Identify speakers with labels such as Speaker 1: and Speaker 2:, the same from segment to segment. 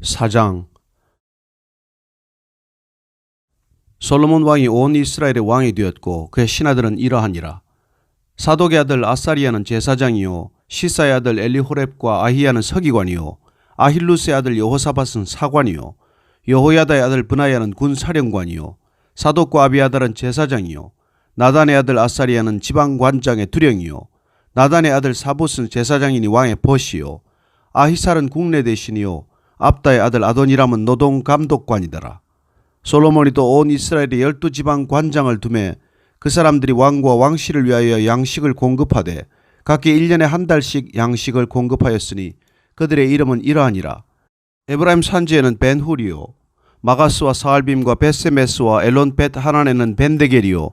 Speaker 1: 사장 솔로몬 왕이 온 이스라엘의 왕이 되었고 그의 신하들은 이러하니라. 사독의 아들 아사리아는 제사장이요 시사의 아들 엘리호렙과 아히야는 서기관이요 아힐루스의 아들 여호사밧은 사관이요 여호야다의 아들 브나야는 군사령관이요 사독과 아비아달은 제사장이요 나단의 아들 아사리아는 지방관장의 두령이요 나단의 아들 사봇은 제사장이니 왕의 벗이요 아히살은 국내 대신이요 압다의 아들 아도니람은 노동 감독관이더라. 솔로몬이 또 온 이스라엘의 열두 지방 관장을 두매 그 사람들이 왕과 왕실을 위하여 양식을 공급하되 각기 일년에한 달씩 양식을 공급하였으니 그들의 이름은 이러하니라. 에브라임 산지에는 벤후리요 마가스와 사알빔과 베세메스와 엘론 벳 하난에는 벤데겔이요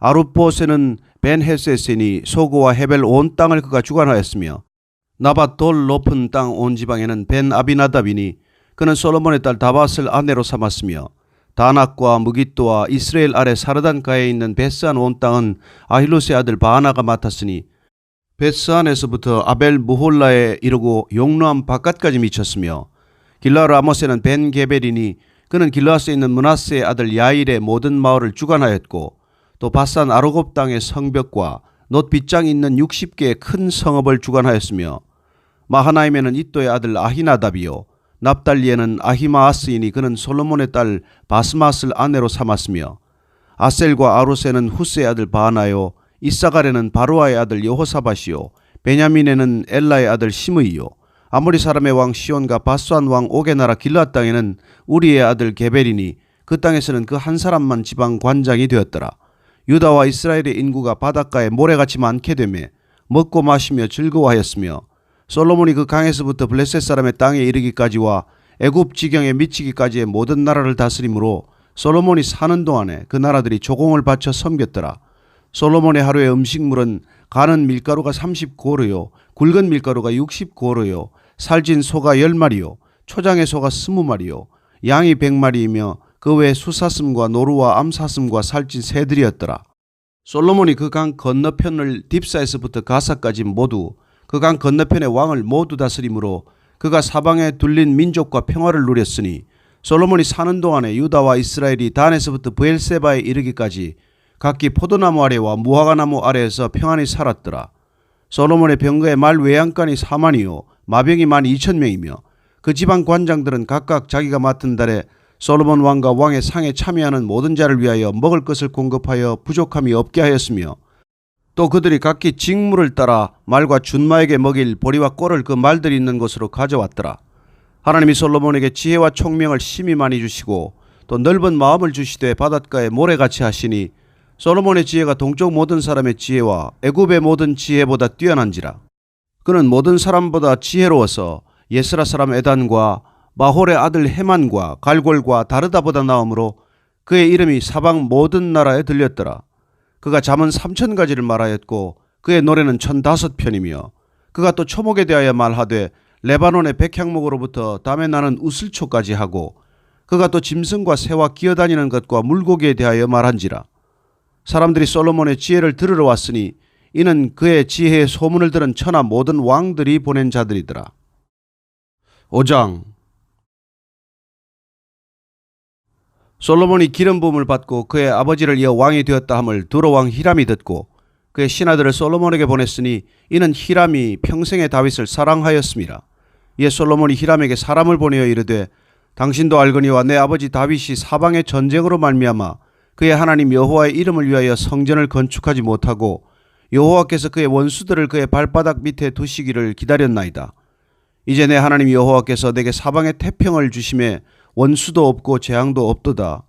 Speaker 1: 아룻봇에는 벤헤세스니 소고와 헤벨 온 땅을 그가 주관하였으며 나밧 돌 높은 땅 온 지방에는 벤 아비나답이니 그는 솔로몬의 딸 다밧을 아내로 삼았으며 다낙과 무기또와 이스라엘 아래 사르단가에 있는 베스안 온 땅은 아힐로스의 아들 바하나가 맡았으니 베스안에서부터 아벨 무홀라에 이르고 용루암 바깥까지 미쳤으며 길라 라모스에는 벤 게벨이니 그는 길라스에 있는 문하스의 아들 야일의 모든 마을을 주관하였고 또 바산 아르곱 땅의 성벽과 놋 빗장이 있는 60개의 큰 성읍을 주관하였으며 마하나임에는 이또의 아들 아히나답이요. 납달리에는 아히마아스이니 그는 솔로몬의 딸 바스마스를 아내로 삼았으며 아셀과 아루세는 후스의 아들 바하나요. 이사갈에는 바루아의 아들 여호사밧이요. 베냐민에는 엘라의 아들 시므이요. 아모리 사람의 왕 시온과 바수안 왕 오게 나라 길라 땅에는 우리의 아들 게벨이니 그 땅에서는 그 한 사람만 지방 관장이 되었더라. 유다와 이스라엘의 인구가 바닷가에 모래같이 많게 되매 먹고 마시며 즐거워하였으며 솔로몬이 그 강에서부터 블레셋 사람의 땅에 이르기까지와 애굽 지경에 미치기까지의 모든 나라를 다스림으로 솔로몬이 사는 동안에 그 나라들이 조공을 바쳐 섬겼더라. 솔로몬의 하루의 음식물은 가는 밀가루가 30고르요, 굵은 밀가루가 60고르요, 살진 소가 10마리요, 초장의 소가 20마리요, 양이 100마리이며 그 외에 수사슴과 노루와 암사슴과 살찐 새들이었더라. 솔로몬이 그 강 건너편을 딥사에서부터 가사까지 모두 그강 건너편의 왕을 모두 다스림으로 그가 사방에 둘린 민족과 평화를 누렸으니 솔로몬이 사는 동안에 유다와 이스라엘이 단에서부터 부엘세바에 이르기까지 각기 포도나무 아래와 무화과나무 아래에서 평안히 살았더라. 솔로몬의 병거의 말 외양간이 4만이요 마병이 만 2천 명이며 그 지방 관장들은 각각 자기가 맡은 달에 솔로몬 왕과 왕의 상에 참여하는 모든 자를 위하여 먹을 것을 공급하여 부족함이 없게 하였으며 또 그들이 각기 직무를 따라 말과 준마에게 먹일 보리와 꼴을 그 말들이 있는 곳으로 가져왔더라. 하나님이 솔로몬에게 지혜와 총명을 심히 많이 주시고 또 넓은 마음을 주시되 바닷가에 모래같이 하시니 솔로몬의 지혜가 동쪽 모든 사람의 지혜와 애굽의 모든 지혜보다 뛰어난지라. 그는 모든 사람보다 지혜로워서 예스라 사람 에단과 마홀의 아들 헤만과 갈골과 다르다보다 나오므로 그의 이름이 사방 모든 나라에 들렸더라. 그가 잠은 삼천 가지를 말하였고 그의 노래는 천다섯 편이며 그가 또 초목에 대하여 말하되 레바논의 백향목으로부터 담에 나는 우슬초까지 하고 그가 또 짐승과 새와 기어다니는 것과 물고기에 대하여 말한지라. 사람들이 솔로몬의 지혜를 들으러 왔으니 이는 그의 지혜의 소문을 들은 천하 모든 왕들이 보낸 자들이더라. 5장 솔로몬이 기름 부음을 받고 그의 아버지를 이어 왕이 되었다 함을 두로 왕 히람이 듣고 그의 신하들을 솔로몬에게 보냈으니 이는 히람이 평생의 다윗을 사랑하였습니다. 이에 솔로몬이 히람에게 사람을 보내어 이르되 당신도 알거니와 내 아버지 다윗이 사방의 전쟁으로 말미암아 그의 하나님 여호와의 이름을 위하여 성전을 건축하지 못하고 여호와께서 그의 원수들을 그의 발바닥 밑에 두시기를 기다렸나이다. 이제 내 하나님 여호와께서 내게 사방의 태평을 주심에 원수도 없고 재앙도 없도다.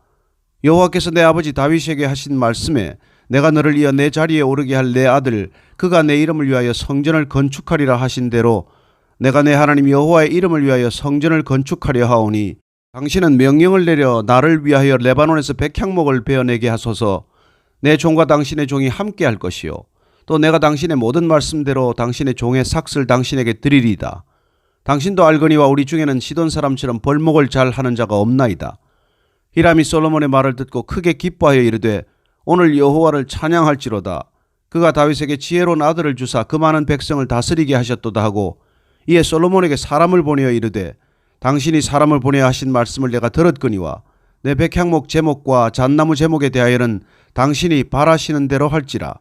Speaker 1: 여호와께서 내 아버지 다윗에게 하신 말씀에 내가 너를 이어 내 자리에 오르게 할 내 아들 그가 내 이름을 위하여 성전을 건축하리라 하신 대로 내가 내 하나님 여호와의 이름을 위하여 성전을 건축하려 하오니 당신은 명령을 내려 나를 위하여 레바논에서 백향목을 베어내게 하소서 내 종과 당신의 종이 함께 할 것이요 또 내가 당신의 모든 말씀대로 당신의 종의 삭슬 당신에게 드리리이다. 당신도 알거니와 우리 중에는 시돈 사람처럼 벌목을 잘 하는 자가 없나이다. 히람이 솔로몬의 말을 듣고 크게 기뻐하여 이르되 오늘 여호와를 찬양할지로다. 그가 다윗에게 지혜로운 아들을 주사 그 많은 백성을 다스리게 하셨도다 하고 이에 솔로몬에게 사람을 보내어 이르되 당신이 사람을 보내야 하신 말씀을 내가 들었거니와 내 백향목 제목과 잣나무 제목에 대하여는 당신이 바라시는 대로 할지라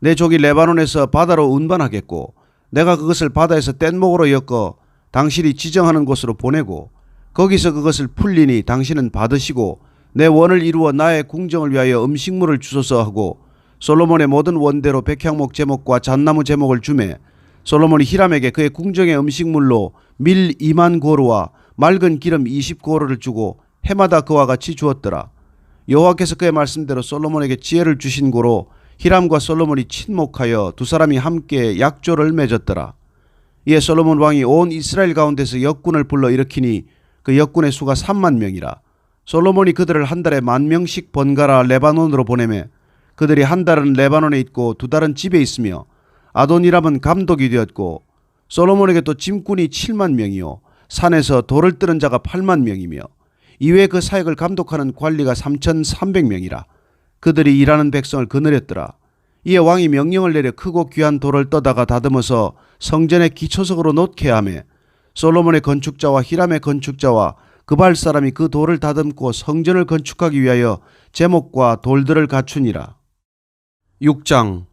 Speaker 1: 내 족이 레바논에서 바다로 운반하겠고 내가 그것을 바다에서 뗏목으로 엮어 당신이 지정하는 곳으로 보내고 거기서 그것을 풀리니 당신은 받으시고 내 원을 이루어 나의 궁정을 위하여 음식물을 주소서 하고 솔로몬의 모든 원대로 백향목 제목과 잣나무 제목을 주매 솔로몬이 히람에게 그의 궁정의 음식물로 밀 2만 고루와 맑은 기름 20 고루를 주고 해마다 그와 같이 주었더라. 여호와께서 그의 말씀대로 솔로몬에게 지혜를 주신 고로 히람과 솔로몬이 친목하여 두 사람이 함께 약조를 맺었더라. 이에 솔로몬 왕이 온 이스라엘 가운데서 역군을 불러 일으키니 그 역군의 수가 3만 명이라. 솔로몬이 그들을 한 달에 만 명씩 번갈아 레바논으로 보내매 그들이 한 달은 레바논에 있고 두 달은 집에 있으며 아도니람은 감독이 되었고 솔로몬에게 또 짐꾼이 7만 명이요 산에서 돌을 뜨는 자가 8만 명이며 이외에 그 사역을 감독하는 관리가 3,300명이라 그들이 일하는 백성을 거느렸더라. 이에 왕이 명령을 내려 크고 귀한 돌을 떠다가 다듬어서 성전의 기초석으로 놓게 하며 솔로몬의 건축자와 히람의 건축자와 그발 사람이 그 돌을 다듬고 성전을 건축하기 위하여 제목과 돌들을 갖추니라. 6장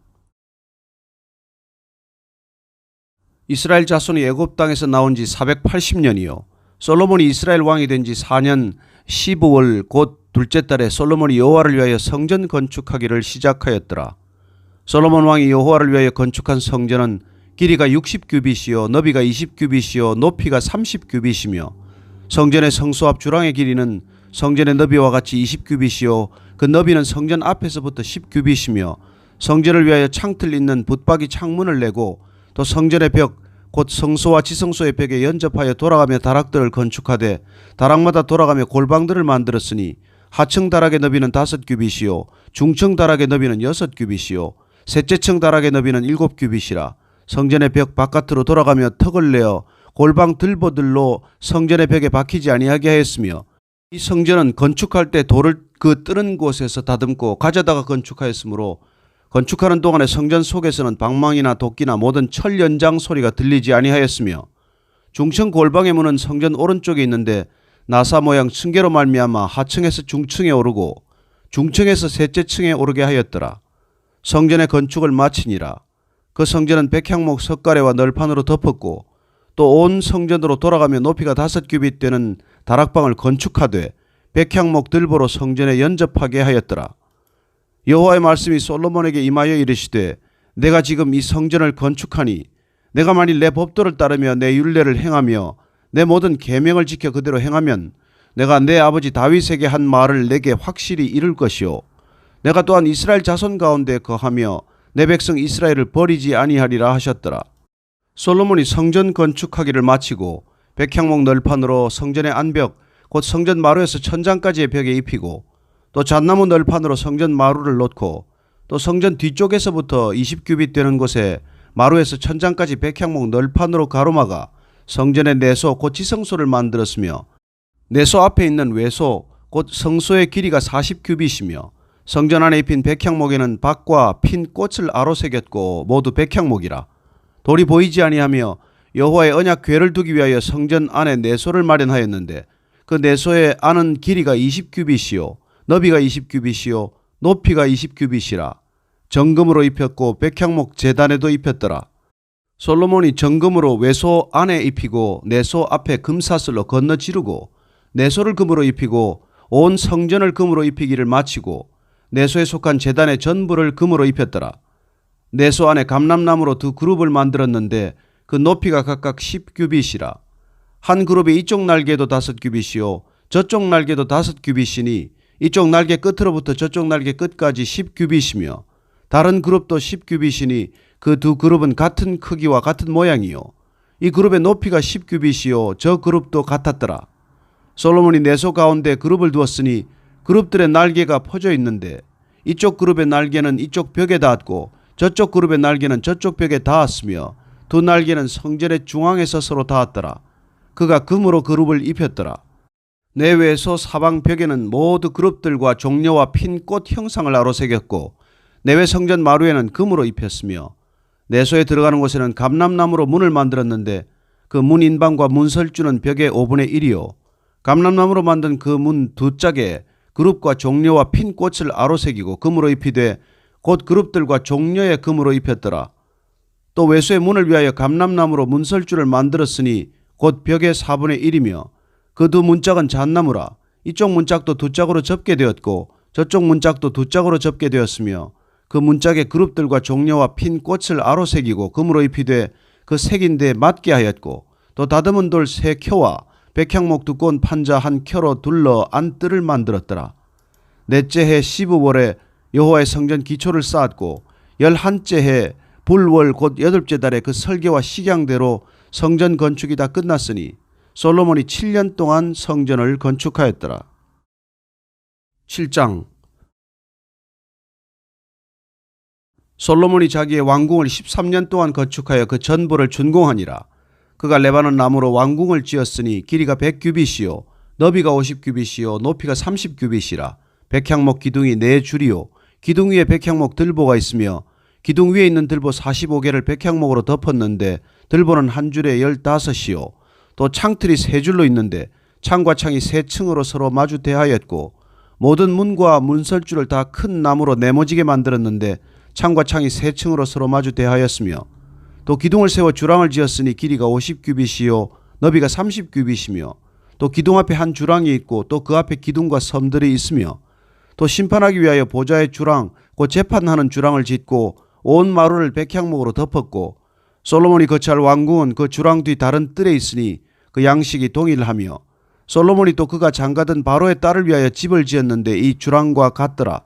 Speaker 1: 이스라엘 자손이 애굽 땅에서 나온 지 480년이요 솔로몬이 이스라엘 왕이 된 지 4년 15월 곧 둘째 달에 솔로몬이 여호와를 위하여 성전 건축하기를 시작하였더라. 솔로몬 왕이 여호와를 위하여 건축한 성전은 길이가 60규빗이요 너비가 20규빗이요 높이가 30규빗이며 성전의 성소 앞 주랑의 길이는 성전의 너비와 같이 20규빗이요 그 너비는 성전 앞에서부터 10규빗이며 성전을 위하여 창틀 있는 붙박이 창문을 내고 또 성전의 벽 곧 성소와 지성소의 벽에 연접하여 돌아가며 다락들을 건축하되 다락마다 돌아가며 골방들을 만들었으니 하층 다락의 너비는 다섯 규빗이요 중층 다락의 너비는 여섯 규빗이요 셋째 층 다락의 너비는 일곱 규빗이라 성전의 벽 바깥으로 돌아가며 턱을 내어 골방 들보들로 성전의 벽에 박히지 아니하게 하였으며 이 성전은 건축할 때 돌을 그 뜨는 곳에서 다듬고 가져다가 건축하였으므로 건축하는 동안에 성전 속에서는 방망이나 도끼나 모든 철 연장 소리가 들리지 아니하였으며 중층 골방의 문은 성전 오른쪽에 있는데 나사 모양 층계로 말미암아 하층에서 중층에 오르고 중층에서 셋째 층에 오르게 하였더라. 성전의 건축을 마치니라. 그 성전은 백향목 석가래와 널판으로 덮었고 또 온 성전으로 돌아가며 높이가 다섯 규빗 되는 다락방을 건축하되 백향목 들보로 성전에 연접하게 하였더라. 여호와의 말씀이 솔로몬에게 임하여 이르시되 내가 지금 이 성전을 건축하니 내가 만일 내 법도를 따르며 내 율례를 행하며 내 모든 계명을 지켜 그대로 행하면 내가 내 아버지 다윗에게 한 말을 내게 확실히 이룰 것이요 내가 또한 이스라엘 자손 가운데 거하며 내 백성 이스라엘을 버리지 아니하리라 하셨더라. 솔로몬이 성전 건축하기를 마치고 백향목 널판으로 성전의 안벽 곧 성전 마루에서 천장까지의 벽에 입히고 또 잣나무 널판으로 성전 마루를 놓고 또 성전 뒤쪽에서부터 20규빗 되는 곳에 마루에서 천장까지 백향목 널판으로 가로막아 성전의 내소 곧 지성소를 만들었으며 내소 앞에 있는 외소 곧 성소의 길이가 40규빗이며 성전 안에 입힌 백향목에는 박과 핀 꽃을 아로 새겼고 모두 백향목이라 돌이 보이지 아니하며 여호와의 언약 궤를 두기 위하여 성전 안에 내소를 마련하였는데 그 내소의 안은 길이가 20규빗이요 너비가 20규빗이요 높이가 20규빗이라 정금으로 입혔고 백향목 재단에도 입혔더라. 솔로몬이 정금으로 외소 안에 입히고 내소 앞에 금사슬로 건너 지르고 내소를 금으로 입히고 온 성전을 금으로 입히기를 마치고 내소에 속한 재단의 전부를 금으로 입혔더라. 내소 안에 감람나무로 두 그룹을 만들었는데 그 높이가 각각 10규빗이라. 한 그룹의 이쪽 날개도 다섯 규빗이요 저쪽 날개도 다섯 규빗이니 이쪽 날개 끝으로부터 저쪽 날개 끝까지 10규빗이며 다른 그룹도 10규빗이니 그 두 그룹은 같은 크기와 같은 모양이요. 이 그룹의 높이가 10규빗이요. 저 그룹도 같았더라. 솔로몬이 내소 가운데 그룹을 두었으니 그룹들의 날개가 퍼져 있는데 이쪽 그룹의 날개는 이쪽 벽에 닿았고 저쪽 그룹의 날개는 저쪽 벽에 닿았으며 두 날개는 성전의 중앙에서 서로 닿았더라. 그가 금으로 그룹을 입혔더라. 내외소 사방 벽에는 모두 그룹들과 종려와 핀 꽃 형상을 아로새겼고 내외 성전 마루에는 금으로 입혔으며 내소에 들어가는 곳에는 감람나무로 문을 만들었는데 그 문 인방과 문설주는 벽의 5분의 1이요. 감람나무로 만든 그 문 두 짝에 그룹과 종려와 핀 꽃을 아로새기고 금으로 입히되 곧 그룹들과 종려의 금으로 입혔더라. 또 외수의 문을 위하여 감람나무로 문설주를 만들었으니 곧 벽의 4분의 1이며 그 두 문짝은 잣나무라. 이쪽 문짝도 두 짝으로 접게 되었고 저쪽 문짝도 두 짝으로 접게 되었으며 그 문짝의 그룹들과 종려와 핀 꽃을 아로 새기고 금으로 입히되 그 색인데 맞게 하였고 또 다듬은 돌 세 켜와 백향목 두꺼운 판자 한 켜로 둘러 안뜰을 만들었더라. 넷째 해 시부월에 여호와의 성전 기초를 쌓았고 열한째 해 불월 곧 여덟째 달에 그 설계와 식양대로 성전 건축이 다 끝났으니 솔로몬이 7년 동안 성전을 건축하였더라. 7장 솔로몬이 자기의 왕궁을 13년 동안 건축하여 그 전부를 준공하니라. 그가 레바논 나무로 왕궁을 지었으니 길이가 100규빗이요 너비가 50규빗이요 높이가 30규빗이라. 백향목 기둥이 네 줄이요 기둥 위에 백향목 들보가 있으며 기둥 위에 있는 들보 45개를 백향목으로 덮었는데 들보는 한 줄에 15이요 또 창틀이 세 줄로 있는데 창과 창이 세 층으로 서로 마주 대하였고 모든 문과 문설주를 다큰 나무로 네모지게 만들었는데 창과 창이 세 층으로 서로 마주 대하였으며 또 기둥을 세워 주랑을 지었으니 길이가 50규빗이요 너비가 30규빗이며 또 기둥 앞에 한 주랑이 있고 또 그 앞에 기둥과 섬들이 있으며 또 심판하기 위하여 보좌의 주랑 곧 재판하는 주랑을 짓고 온 마루를 백향목으로 덮었고 솔로몬이 거처할 왕궁은 그 주랑 뒤 다른 뜰에 있으니 그 양식이 동일하며 솔로몬이 또 그가 장가든 바로의 딸을 위하여 집을 지었는데 이 주랑과 같더라.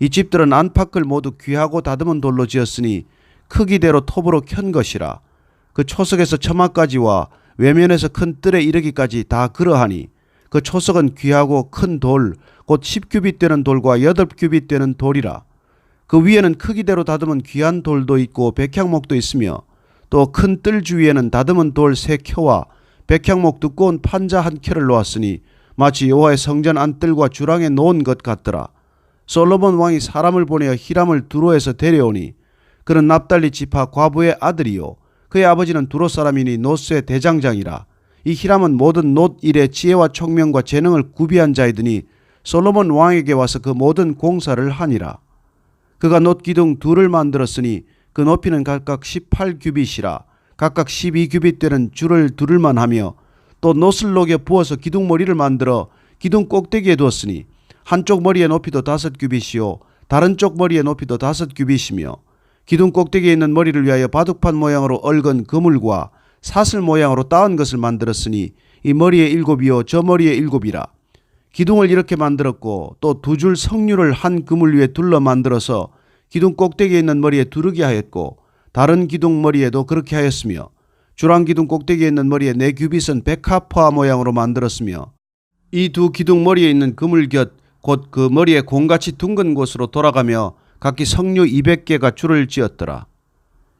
Speaker 1: 이 집들은 안팎을 모두 귀하고 다듬은 돌로 지었으니 크기대로 톱으로 켠 것이라. 그 초석에서 처마까지와 외면에서 큰 뜰에 이르기까지 다 그러하니 그 초석은 귀하고 큰 돌, 곧 10규빗 되는 돌과 8규빗 되는 돌이라. 그 위에는 크기대로 다듬은 귀한 돌도 있고 백향목도 있으며 또 큰 뜰 주위에는 다듬은 돌 세 켜와 백향목 두꺼운 판자 한 켜를 놓았으니 마치 여호와의 성전 안뜰과 주랑에 놓은 것 같더라. 솔로몬 왕이 사람을 보내어 히람을 두로에서 데려오니 그는 납달리 지파 과부의 아들이요 그의 아버지는 두로 사람이니 노스의 대장장이라. 이 히람은 모든 놋 일의 지혜와 총명과 재능을 구비한 자이더니 솔로몬 왕에게 와서 그 모든 공사를 하니라. 그가 놋 기둥 둘을 만들었으니 그 높이는 각각 18규빗이라 각각 12규빗 되는 줄을 두를만 하며 또 놋을 녹여 부어서 기둥 머리를 만들어 기둥 꼭대기에 두었으니 한쪽 머리의 높이도 다섯 규빗이요 다른 쪽 머리의 높이도 다섯 규빗이며 기둥 꼭대기에 있는 머리를 위하여 바둑판 모양으로 얽은 그물과 사슬 모양으로 따은 것을 만들었으니 이 머리의 일곱이요 저 머리의 일곱이라. 기둥을 이렇게 만들었고 또 두줄 석류를 한 그물 위에 둘러 만들어서 기둥 꼭대기에 있는 머리에 두르게 하였고 다른 기둥 머리에도 그렇게 하였으며 주랑 기둥 꼭대기에 있는 머리에 네 규빗은 백합화 모양으로 만들었으며 이 두 기둥 머리에 있는 그물 곁 곧 그 머리에 공같이 둥근 곳으로 돌아가며 각기 석류 200개가 줄을 지었더라.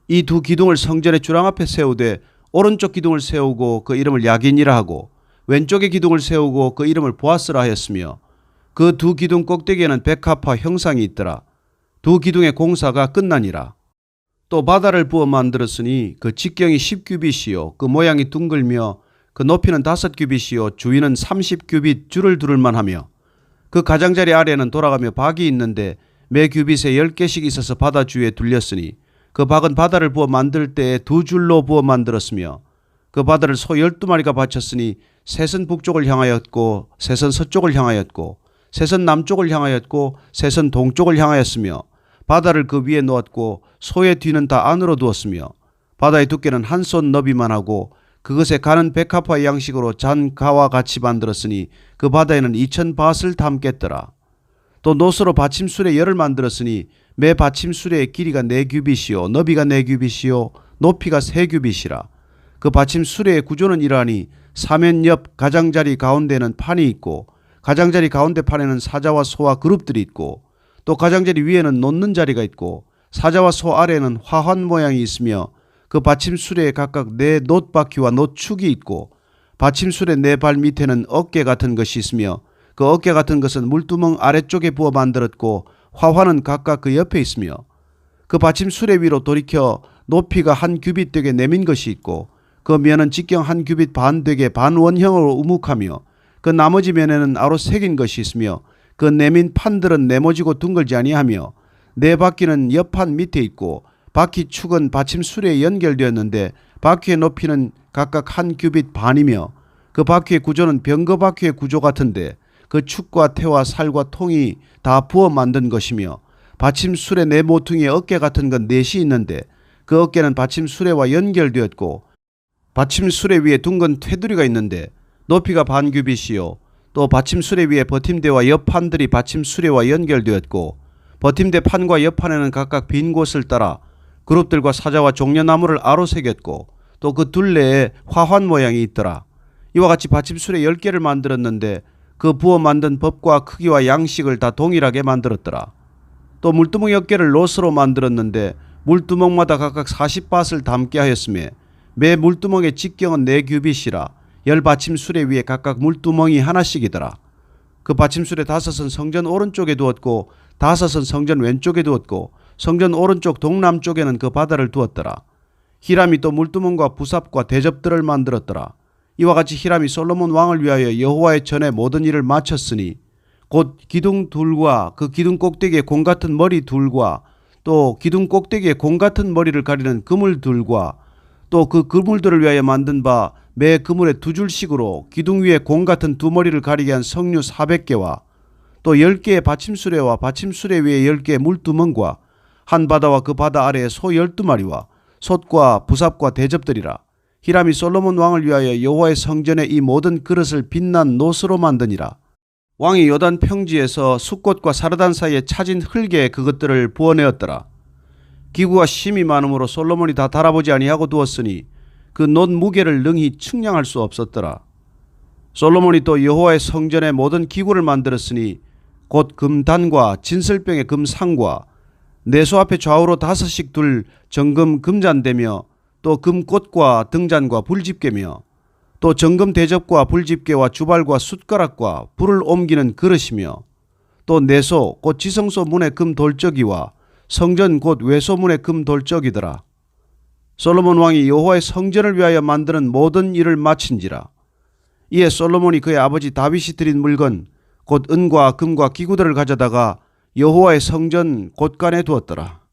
Speaker 1: 이 두 기둥을 성전의 주랑 앞에 세우되 오른쪽 기둥을 세우고 그 이름을 야긴이라 하고 왼쪽의 기둥을 세우고 그 이름을 보아스라 하였으며 그 두 기둥 꼭대기에는 백합화 형상이 있더라. 두 기둥의 공사가 끝나니라. 또 바다를 부어 만들었으니 그 직경이 10규빗이요 그 모양이 둥글며 그 높이는 다섯 규빗이요 주위는 30규빗 줄을 두를만 하며 그 가장자리 아래에는 돌아가며 박이 있는데 매 규빗에 10개씩 있어서 바다 주위에 둘렸으니 그 박은 바다를 부어 만들 때에 두 줄로 부어 만들었으며 그 바다를 소 12마리가 바쳤으니 셋은 북쪽을 향하였고 셋은 서쪽을 향하였고 셋은 남쪽을 향하였고 셋은 동쪽을 향하였으며 바다를 그 위에 놓았고 소의 뒤는 다 안으로 두었으며 바다의 두께는 한 손 너비만 하고 그것에 가는 백합화 양식으로 잔가와 같이 만들었으니 그 바다에는 이천 밭을 담겠더라. 또 노스로 받침술에 열을 만들었으니 매 받침술의 길이가 네 규빗이요 너비가 네 규빗이요 높이가 세 규빗이라. 그 받침술의 구조는 이러하니 사면 옆 가장자리 가운데는 판이 있고 가장자리 가운데 판에는 사자와 소와 그룹들이 있고 또 가장자리 위에는 놓는 자리가 있고 사자와 소 아래에는 화환 모양이 있으며 그 받침술에 각각 네 놋바퀴와 놋축이 있고 받침술의 네 발 밑에는 어깨 같은 것이 있으며 그 어깨 같은 것은 물두멍 아래쪽에 부어 만들었고 화환은 각각 그 옆에 있으며 그 받침술의 위로 돌이켜 높이가 한 규빗 되게 내민 것이 있고 그 면은 직경 한 규빗 반 되게 반원형으로 우묵하며 그 나머지 면에는 아로 새긴 것이 있으며 그 내민 판들은 네모지고 둥글지 아니하며 네 바퀴는 옆판 밑에 있고 바퀴 축은 받침술에 연결되었는데 바퀴의 높이는 각각 한 규빗 반이며 그 바퀴의 구조는 병거 바퀴의 구조 같은데 그 축과 태와 살과 통이 다 부어 만든 것이며 받침 술의 네 모퉁이에 어깨 같은 건 넷이 있는데 그 어깨는 받침 수레와 연결되었고 받침 수레 위에 둥근 테두리가 있는데 높이가 반 규빗이요. 또 받침 수레 위에 버팀대와 옆판들이 받침 수레와 연결되었고 버팀대 판과 옆판에는 각각 빈 곳을 따라 그룹들과 사자와 종려나무를 아로 새겼고 또 그 둘레에 화환 모양이 있더라. 이와 같이 받침 수레 10개를 만들었는데 그 부어 만든 법과 크기와 양식을 다 동일하게 만들었더라 또 물두멍 10개를 로스로 만들었는데 물두멍마다 각각 40밭을 담게 하였으며 매 물두멍의 직경은 네 규빗이라 열 받침술에 위에 각각 물두멍이 하나씩이더라. 그 받침술의 다섯은 성전 오른쪽에 두었고 다섯은 성전 왼쪽에 두었고 성전 오른쪽 동남쪽에는 그 바다를 두었더라. 히람이 또 물두멍과 부삽과 대접들을 만들었더라. 이와 같이 히람이 솔로몬 왕을 위하여 여호와의 전에 모든 일을 마쳤으니 곧 기둥 둘과 그 기둥 꼭대기에 공 같은 머리 둘과 또 기둥 꼭대기에 공 같은 머리를 가리는 그물 둘과 또 그 그물들을 위하여 만든 바 매 그물에 두 줄씩으로 기둥 위에 공 같은 두 머리를 가리게 한 석류 400개와 또 10개의 받침수레와 받침수레 위에 10개의 물두멍과 한 바다와 그 바다 아래에 소 12마리와 솥과 부삽과 대접들이라 히람이 솔로몬 왕을 위하여 여호와의 성전에 이 모든 그릇을 빛난 노스로 만드니라 왕이 요단 평지에서 숫꽃과 사르단 사이에 차진 흙에 그것들을 부어내었더라. 기구가 심이 많으므로 솔로몬이 다 달아보지 아니하고 두었으니 그놋 무게를 능히 측량할 수 없었더라. 솔로몬이 또 여호와의 성전에 모든 기구를 만들었으니 곧 금단과 진설병의 금상과 내소 앞에 좌우로 다섯씩 둘 정금 금잔대며 또 금꽃과 등잔과 불집게며 또 정금 대접과 불집게와 주발과 숟가락과 불을 옮기는 그릇이며 또 내소 곧 지성소 문의 금 돌적이와 성전 곧 외소문의 금 돌적이더라. 솔로몬 왕이 여호와의 성전을 위하여 만드는 모든 일을 마친지라. 이에 솔로몬이 그의 아버지 다윗이 드린 물건 곧 은과 금과 기구들을 가져다가 여호와의 성전 곳간에 두었더라.